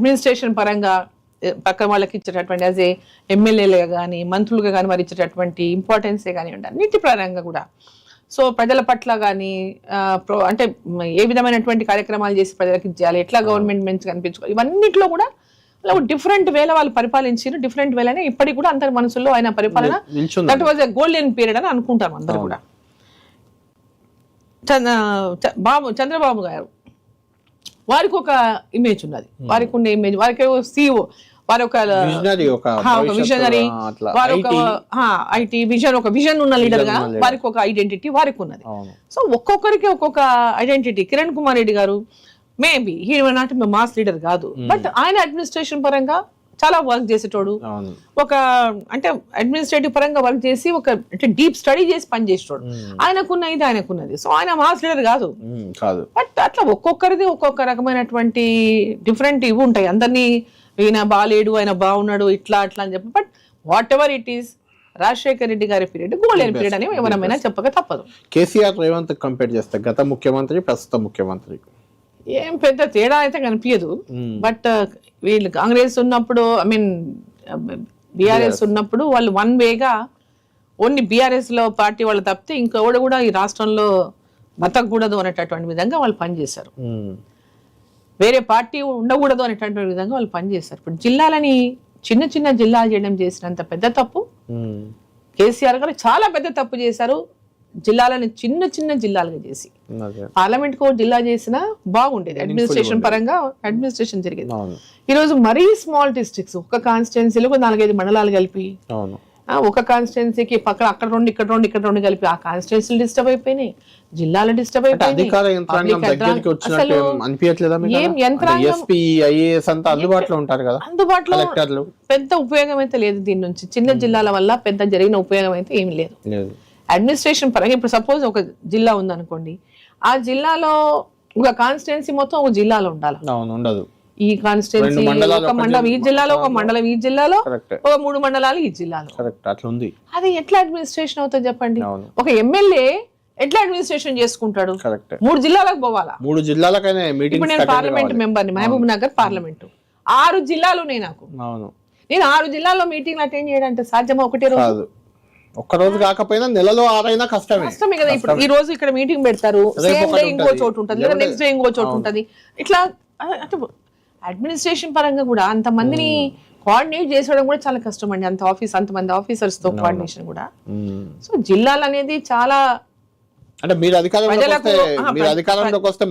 Administration పరంగా పక్క వాళ్ళకి ఇచ్చేటటువంటి యాజ్ ఏ ఎమ్మెల్యేలుగా కానీ మంత్రులుగా కానీ వారు ఇచ్చేటటువంటి ఇంపార్టెన్సే కానివ్వండి అన్నిటి పరంగా కూడా. సో ప్రజల పట్ల కానీ అంటే ఏ విధమైనటువంటి కార్యక్రమాలు చేసి ప్రజలకు ఇచ్చేయాలి ఎట్లా గవర్నమెంట్ మంచి కనిపించుకోవాలి ఇవన్నిట్లో కూడా డిఫరెంట్ వేల వాళ్ళు పరిపాలించారు డిఫరెంట్ వేలనే ఇప్పటికి కూడా అందరి మనసులో ఆయన పరిపాలన that was a golden period అని అనుకుంటాం అందరు కూడా. బాబు చంద్రబాబు గారు వారికి ఒక ఇమేజ్ ఉన్నది వారికి ఉన్న ఇమేజ్ వారికి సీఓ వారి ఒక విజనరీ వారి ఒక. ఐటీ విజన్ ఒక విజన్ ఉన్న లీడర్గా. వారికి ఒక ఐడెంటిటీ వారికి ఉన్నది సో ఒక్కొక్కరికి ఒక్కొక్క ఐడెంటిటీ కిరణ్ కుమార్ రెడ్డి గారు maybe he not mass leader కాదు. బట్ ఆయన అడ్మినిస్ట్రేషన్ పరంగా చాలా వర్క్ చేసేటోడు. ఒక అంటే అడ్మినిస్ట్రేటివ్ పరంగా వర్క్ చేసి ఒక అంటే డీప్ స్టడీ చేసి పనిచేసేటోడు ఆయనకున్న ఇది ఆయనకున్నది సో ఆయన మాస్ లీడర్ కాదు. కాదు. బట్ అట్లా ఒక్కొక్కరిది ఒక్కొక్క రకమైనటువంటి డిఫరెంట్ ఇవి ఉంటాయి. అందరినీ ఈయన బాలేడు ఆయన బాగున్నాడు ఇట్లా అట్లా అని చెప్పి. But whatever it is Rajasekhar Reddy గారి పీరియడ్ గోల్డెన్ పీరియడ్ అని ఎవరమైనా చెప్పక తప్పదు. కేసీఆర్ రేవంత్ కంపేర్ చేస్తే గత ముఖ్యమంత్రి ప్రస్తుత ముఖ్యమంత్రి. ఏం పెద్ద తేడా అయితే కనిపించదు బట్ వీళ్ళు కాంగ్రెస్ ఉన్నప్పుడు ఐ మీన్ బీఆర్ఎస్ ఉన్నప్పుడు వాళ్ళు వన్ వేగా ఓన్లీ బీఆర్ఎస్లో పార్టీ వాళ్ళు తప్పితే ఇంకెవడు కూడా ఈ రాష్ట్రంలో బతకూడదు అనేటటువంటి విధంగా వాళ్ళు పనిచేశారు. వేరే పార్టీ ఉండకూడదు అనేటటువంటి విధంగా వాళ్ళు పనిచేస్తారు ఇప్పుడు జిల్లాలని చిన్న చిన్న జిల్లాలు చేయడం చేసినంత పెద్ద తప్పు. కేసీఆర్ గారు చాలా పెద్ద తప్పు చేశారు. జిల్లాలని చిన్న చిన్న జిల్లాలుగా చేసి. పార్లమెంట్ కో జిల్లా చేసినా బాగుండేది. అడ్మినిస్ట్రేషన్ పరంగా అడ్మినిస్ట్రేషన్ జరిగేది. అవును. ఈ రోజు మరీ స్మాల్ డిస్ట్రిక్ట్స్ ఒక కాన్స్టిట్యున్సీలో ఒక నాలుగైదు మండలాలు కలిపి ఒక కాన్స్టిట్యున్సీకి పక్కన అక్కడ రెండు ఇక్కడ రెండు ఇక్కడ రెండు కలిపి ఆ కాన్స్టిట్యున్సీలు డిస్టర్బ్ అయిపోయినాయి. జిల్లాలు డిస్టర్బ్ అందుబాటులో ఉంటారు కదా అందుబాటులో కలెక్టర్లు. పెద్ద ఉపయోగం అయితే లేదు దీని నుంచి. చిన్న జిల్లాల వల్ల పెద్ద జరిగిన ఉపయోగం అయితే ఏమి లేదు. అడ్మినిస్ట్రేషన్ పరంగా ఇప్పుడు సపోజ్ ఒక జిల్లా ఉందనుకోండి ఆ జిల్లాలో ఒక కాన్స్టిట్యున్సీ మొత్తం ఒక జిల్లాలో ఉండాలి? ఉండదు. ఈ కాన్స్టిట్యున్సీ ఒక మండలం ఈ జిల్లా- జిల్లాలో ఒక మండలం ఈ జిల్లాలో ఒక మూడు మండలాలు ఈ జిల్లాలో. అది ఎట్లా అడ్మినిస్ట్రేషన్ అవుతుంది చెప్పండి? ఒక ఎమ్మెల్యే ఎట్లా అడ్మినిస్ట్రేషన్ చేసుకుంటాడు? మూడు జిల్లాలకు పోవాలా? మూడు జిల్లాలకైనా ఇప్పుడు నేను పార్లమెంట్ మెంబర్ని మహబూబ్ నగర్ పార్లమెంట్ ఆరు జిల్లాలు ఉన్నాయి నాకు. నేను ఆరు జిల్లాల్లో మీటింగ్ అటెండ్ చేయడం అంటే సాధ్యమా? ఒకటే రోజు? ఒక్క రోజు కాకపోయినా నెలలో ఆరైనా కష్టమే. కష్టమే కదా ఇప్పుడు. ఈ రోజు ఇక్కడ మీటింగ్ పెడతారు. సేమ్ డే ఇంకో. చోటు ఉంటుంది. లేదా నెక్స్ట్ డే ఇంకో చోటు ఉంటుంది. ఇట్లా అంటే అడ్మినిస్ట్రేషన్ పరంగా కూడా అంత మందిని కోఆర్డినేట్ చేసడం కూడా చాలా కష్టం అండి అంత ఆఫీస్ అంతమంది ఆఫీసర్స్తో కోఆర్డినేషన్ కూడా. సో జిల్లాలు అనేది చాలా అంటే మీరు అధికారంలోకి వస్తే మీరు అధికారంలోకి వస్తే